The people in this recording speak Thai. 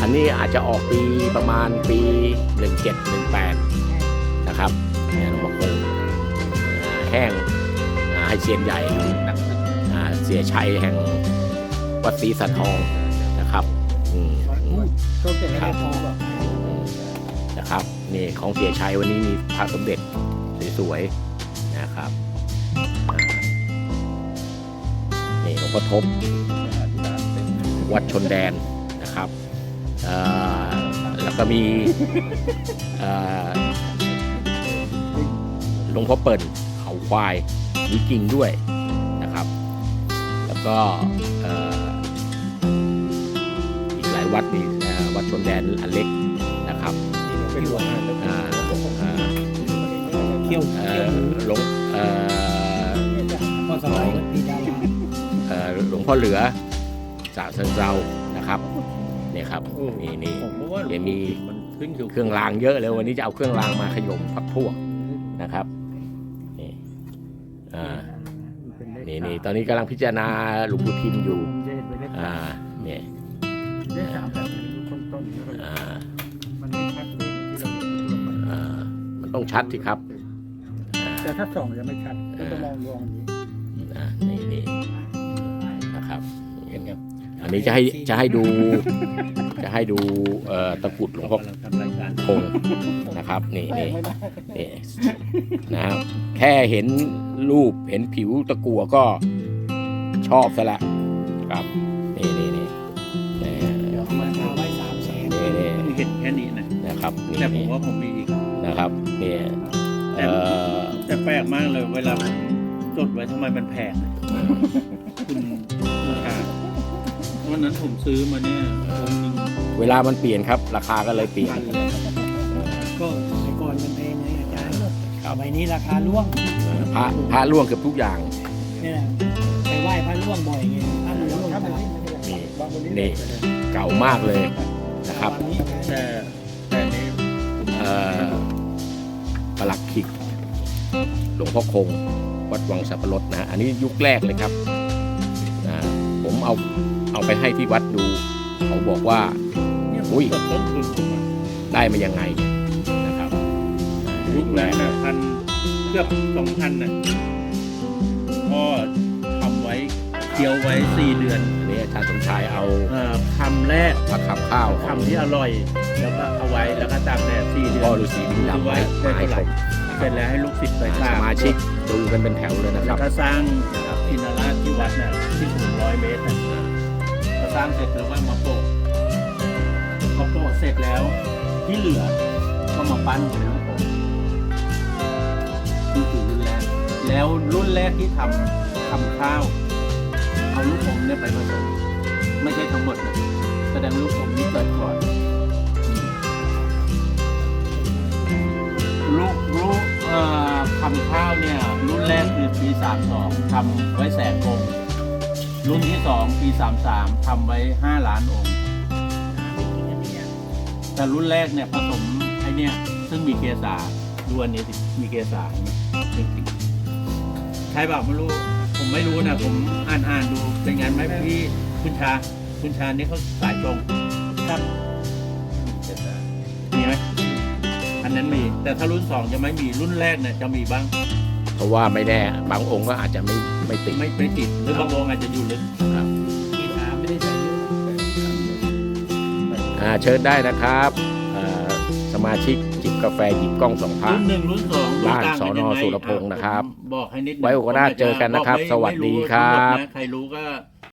อันนี้อาจจะออกปีประมาณปี 17 18 นะครับเนี่ยหลวงพ่อคงอ่แห้งให้เซียนใหญ่เสียชัยแห่งวัดศรีสันทองนะครับอืมอืมก็เป็นอะไรพอแบบอืมนะครับนี่ของเสียชัยวันนี้มีพระสมเด็จสวยๆนะครับนี่หลวงพ่อทบวัดชนแดนนะครับ แล้วก็มีหลวงพ่อเปิ่นเขาควายมีกิ่งด้วยนะครับ แล้วก็อีกหลายวัดมีเอ่วัดชนแดนอันเล็กนะครับเป็นหลวงเขี้ยวเอ่ยวหลวงเอ่อสมัยหลวงพ่อเหลือสาเซิงเซานะครับ เนี่ยครับนี่นี่ ผมก็ว่าเดี๋ยวมีมันขึ้นเครื่องรางเยอะเลยวันนี้จะเอาเครื่องรางมาขยมพักพวกนะครับนี่อ่านี่นี่ตอนนี้กำลังพิจารณาหลวงปู่ทิมอยู่อ่าเนี่ยได้สามแบบต้นๆอ่ามันไม่ชัดเลยที่เราเห็นอ่ามันต้องชัดสิครับอ่าแต่ถ้าส่องจะไม่ชัดก็ต้องมองมองอย่างนี้อ่านี่นี่ อันนี้จะให้จะให้ดู จะให้ดูเอ่อตะกรุดหลวงพ่อกำลังทำรายการคงนะครับนี่นี่ไม่ได้นี่นะครับแค่เห็นรูปเห็นผิวตะกั่วก็ชอบซะละครับนี่นี่นี่นี่เดี๋ยวเอามาเอาไว้สามแสนนี่นี่ผมเห็นแค่นี้นะนะครับนี่แต่ผมนี่ว่าผมมีอีกนะครับนี่เอ่อแต่แปลกมากเลยเวลาผมจดไว้ทำไมมันแพงอะคุณคุณชา วันนั้นผมซื้อมาเนี่ยองค์หนึ่งเวลามันเปลี่ยนครับ ราคาก็เลยเปลี่ยนพันเลยก็แต่ก่อนมันแพงไงอาจารย์ครับสมัยนี้ราคาล่วงพระพระล่วงเกือบทุกอย่างนี่แหละไปไหว้พระล่วงบ่อยไงพระล่วงตลอดนี่นี่เก่ามากเลยนะครับวันนี้แต่แต่นี้เอ่อประหลักขิก หลวงพ่อคง วัดวังสับปะรดนะฮะอันนี้ยุคแรกเลยครับอ่าผมเอา เอาไปให้ที่วัดดู เขาบอกว่าเนี่ยอุ้ยต้นต้นทุนผมอะได้มายังไงนะครับยุคแรกนะพันเกือบสองพันน่ะพ่อทำไว้เคี่ยวไว้สี่เดือนอันนี้อาจารย์สมชายเอาเอ่อคำแรกผักขามข้าวของคำที่อร่อย แล้วก็เอาไว้แล้วก็ตากแดดสี่เดือนพ่อฤาษีบินดำไว้มาให้ชมนะคเสร็รับจแล้วให้ลูกศิษย์ไปสสร้างมาชิกดูกันเป็นแถวเลยนะคแล้รัวบก็สร้างอินทราชที่วัดน่ะที่สูงร้อยเมตรน่ะก็ สร้างเสร็จแล้วก็มาโปะพอโปะเสร็จแล้วที่เหลือก็มาปั้นเป็นลูกผมนี่คือรุ่นแรกแล้วรุ่นแรกที่ทำทำข้าวเอาลูกผมเนี่ยไปผสมไม่ใช่ทั้งหมดนะแสดงลูกผมนี่เกิดก่อนลูกลูกทำข้าวเนี่ยรุ่นแรกคือปีสามสองทำไว้แสนอง รุ่นที่สองปีสามสามทำไว้ห้าล้านองค์ แต่รุ่นแรกเนี่ยผสมไอเนี่ยซึ่งมีเกสาดูอันนี้สิมีเกสาเห็นไหมจริงๆใช่เปล่าไม่รู้ ผมไม่รู้นะ ผมอ่านอ่านดูเป็นไงไหมพี่คุณชา คุณชานี่เขาสายตรงครับมีไหมอันนั้นมี แต่ถ้ารุ่นสองจะไม่มีรุ่นแรกเนี่ยจะมีบ้าง เพราะว่าไม่แน่บางองค์ก็อาจจะไม่ไม่ติดไม่ไม่ติดหรือบางวงอาจจะอยู่ลึกกีฬาไม่ได้ใส่ยุ่งอ่าเชิญได้นะครับอ่าสมาชิกจิบกาแฟหยิบกล้องสองพระรุ่นหนึ่งรุ่นสองรุ่บ้านต่งกัสอนยังไงสุรพงษ์นะครับผมบอกให้นิดนึงไว้โอกาสหน้าเจอกันนะครับผมไม่สวัสดีครับไม่รู้นะใครรู้ก็